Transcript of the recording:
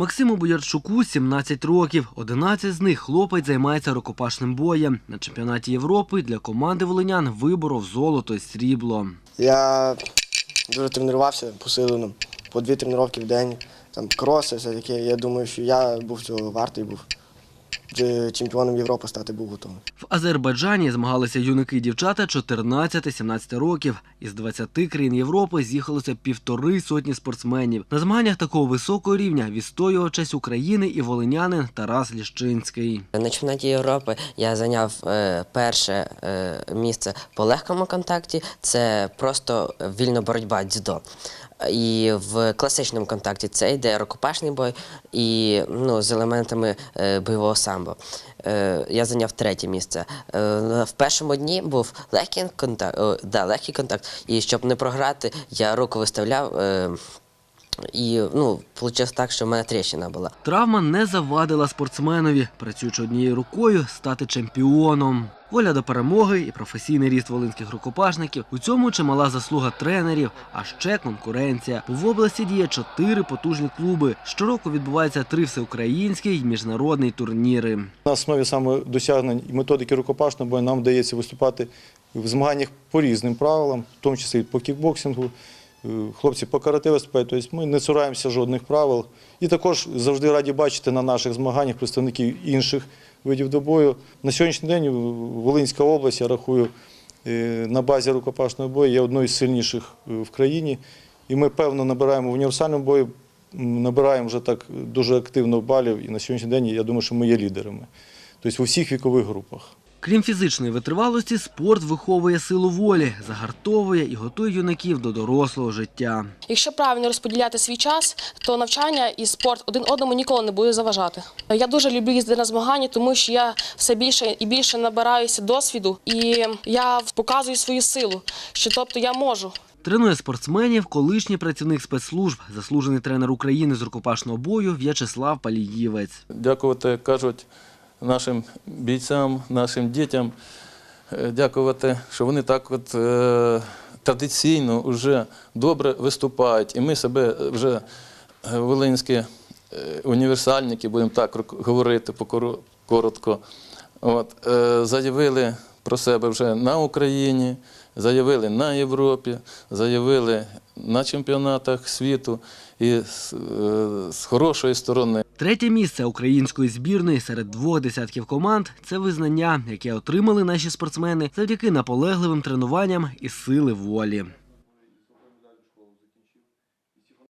Максиму Боярчуку 17 років. 11 з них хлопець займається рукопашним боєм. На чемпіонаті Європи для команди волинян виборов золото і срібло. Я дуже тренувався посилено, по дві тренування в день, там кроси, все таке. Я думаю, що я був цього вартий був. Вже чемпіоном Європи стати був готовий. В Азербайджані змагалися юнаки і дівчата 14-17 років. Із 20 країн Європи з'їхалося півтори сотні спортсменів. На змаганнях такого високого рівня відстоював честь України і волинянин Тарас Ліщинський. На чемпіонаті Європи я зайняв е, перше е, місце по легкому контакті. Це просто вільна боротьба дзюдо. І в класичному контакті це йде рукопашний бой і ну, з елементами е, бойового самбо. Е, я зайняв третє місце. Е, в першому дні був легкий контакт, о, да, легкий контакт. І щоб не програти, я руку виставляв. Е, і ну, вийшло так, що в мене тріщина була. Травма не завадила спортсменові, працюючи однією рукою, стати чемпіоном. Воля до перемоги і професійний ріст волинських рукопашників у цьому чимала заслуга тренерів, а ще конкуренція. В області діє чотири потужні клуби. Щороку відбуваються три всеукраїнські й міжнародні турніри. На основі саме досягнень і методики рукопашного бою нам вдається виступати в змаганнях по різним правилам, в тому числі по кікбоксингу. Е, Хлопці по карате виступають, тобто ми не цураємося жодних правил. І також завжди раді бачити на наших змаганнях представників інших видів добою. На сьогоднішній день Волинська область, я рахую, е, на базі рукопашного бою є одною з сильніших е, в країні. І ми певно набираємо в універсальному бою, набираємо вже так дуже активно балів. І на сьогоднішній день я думаю, що ми є лідерами. Тобто у всіх вікових групах. Крім фізичної витривалості, спорт виховує силу волі, загартовує і готує юнаків до дорослого життя. Якщо правильно розподіляти свій час, то навчання і спорт один одному ніколи не буде заважати. Я дуже люблю їздити на змагання, тому що я все більше і більше набираюся досвіду, і я показую свою силу, що тобто я можу. Тренує спортсменів колишній працівник спецслужб, заслужений тренер України з рукопашного бою В'ячеслав Паліївець. дякувати, кажуть, нашим бійцям, нашим дітям, е, дякувати, що вони так от е, традиційно вже добре виступають. І ми себе вже е, волинські універсальники, будемо так говорити коротко, от, заявили про себе вже на Україні, заявили на Європі, заявили на чемпіонатах світу і з, з хорошої сторони. Третє місце української збірної серед двох десятків команд це визнання, яке отримали наші спортсмени завдяки наполегливим тренуванням і сили волі.